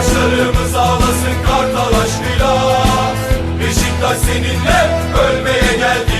Taşlarımız ağlasın kartal aşkıyla. Beşiktaş seninle ölmeye geldi.